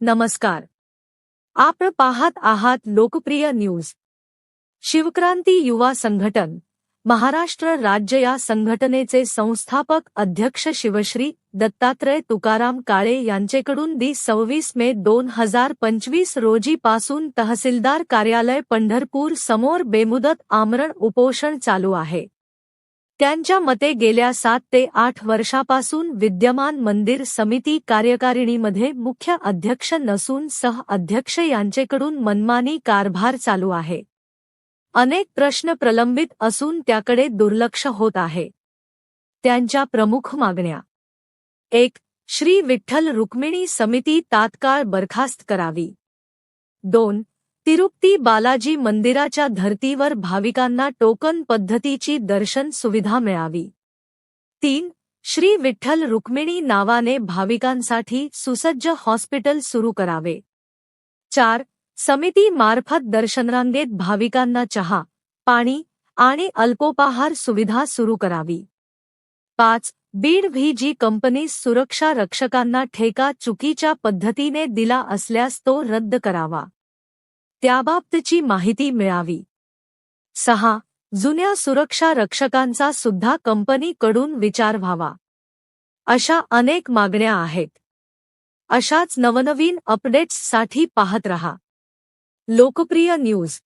नमस्कार. आपण पाहत आहात लोकप्रिय न्यूज. शिवक्रांती युवा संघटन महाराष्ट्र राज्य या संघटनेचे संस्थापक अध्यक्ष शिवश्री दत्तात्रय तुकाराम काळे यांचेकडून दि सव्वीस मे दोन हजार पंचवीस रोजी पासून तहसीलदार कार्यालय पंढरपूर समोर बेमुदत आमरण उपोषण चालू आहे. त्यांच्या मते गेल्या सात ते आठ वर्षापासून विद्यमान मंदिर समिती कार्यकारिणीमध्ये मुख्य अध्यक्ष नसून सह अध्यक्ष यांचेकडून मनमानी कारभार चालू आहे. अनेक प्रश्न प्रलंबित असून त्याकडे दुर्लक्ष होत आहे. त्यांच्या प्रमुख मागण्या. एक श्री विठ्ठल रुक्मिणी समिती तात्काळ बरखास्त करावी. दोन तिरुपती बालाजी मंदिराच्या धर्तीवर भाविकांना टोकन पद्धतीची दर्शन सुविधा मिळावी. तीन श्री विठ्ठल रुक्मिणी नावाने भाविकांसाठी सुसज्ज हॉस्पिटल सुरू करावे. चार समिती मार्फत दर्शनरांगेत भाविकांना चहा पाणी आणि अल्पोपाहार सुविधा सुरू करावी. पाच बीड व्ही जी कंपनी सुरक्षा रक्षकांना ठेका चुकीच्या पद्धतीने दिला असल्यास तो रद्द करावा. त्याबाबतची माहिती मिळावी. सहा. जुन्या सुरक्षा रक्षकांचा सुद्धा कंपनीकडून विचार व्हावा. अशा अनेक मागण्या आहेत. अशाच नवनवीन अपडेट्ससाठी पाहत रहा. लोकप्रिय न्यूज.